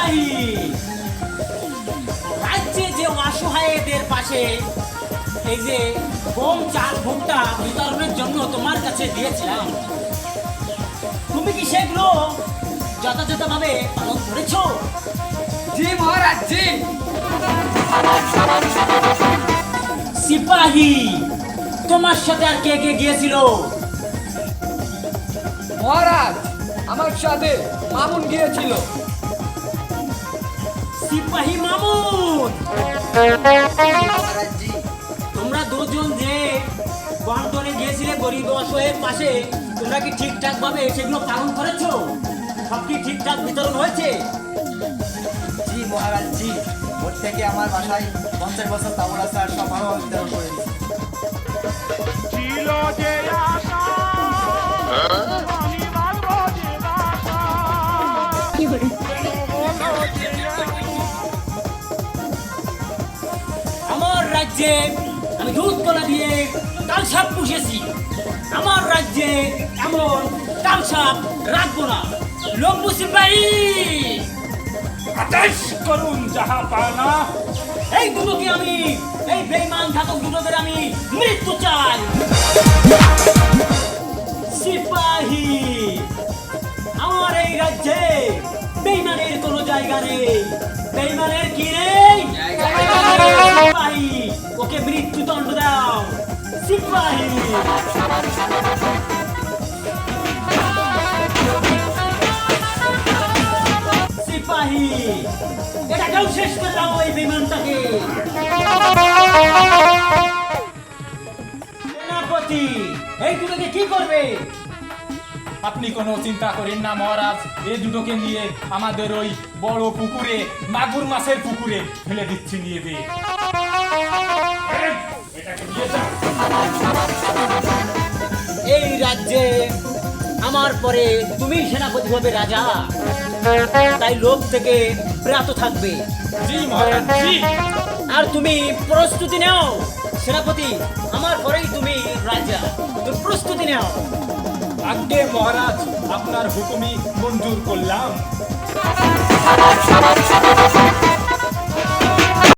চাই রাজ্যে যে অসহায়দের পাশে এই যে গম চাল ভুট্টা বিতরণের জন্য তোমার কাছে দিয়েছিলাম। তুমি কি সেগুলো যথাযথভাবে পালন করেছ? জি মহারাজ জি। সিপাহী তোমার সাথে আর কে কে গিয়েছিল? মহারাজ আমার সাথে মামুন গিয়েছিল। সিপাহী মামুন। তোমরা দুজন যে বন্টনে গিয়েছিলে গরিব অসহায়ের পাশে তোমরা কি ঠিকঠাক ভাবে সেগুলো পালন করেছ? সব কি ঠিকঠাক বিতরণ হয়েছে? জি মহারাজ জি। ওর থেকে আমার বাসায় পঞ্চাশ বছর তামড়া স্যার সমারোহ সব ভালো বিতরণ করে রাজ্যে আমি দুধ কলা দিয়ে তালসাপ পুষেছি, আমার রাজ্যে এমন তালসাপ রাখব না। লম্বু সিপাহী করুন যাহা পানা এই দুটোকে আমি, এই বেইমান ঘাতক দুটোদের আমি মৃত্যু চাই। সিপাহী, আমার এই রাজ্যে বেইমানের কোনো জায়গা নেই। বেইমানের কি নেই দাও সিপাহী। সিপাহী। শেষ করে দাও এই বিমানটাকে। সেনাপতি, এই দুটোকে কি করবে? আপনি কোনো চিন্তা করেন না, মহারাজ। এই দুটোকে নিয়ে আমাদের ওই বড় পুকুরে, মাগুর মাছের পুকুরে ফেলে দিচ্ছি নিয়ে দিয়ে এই রাজ্যে আমার পরে তুমি সেনাপতি হবে রাজা। তাই লোক থেকে ব্রাত থাকবে। আর তুমি প্রস্তুতি নাও। সেনাপতি আমার পরেই তুমি রাজা। প্রস্তুতি নাও। আগে মহারাজ আপনার হুকুমি মঞ্জুর করলাম।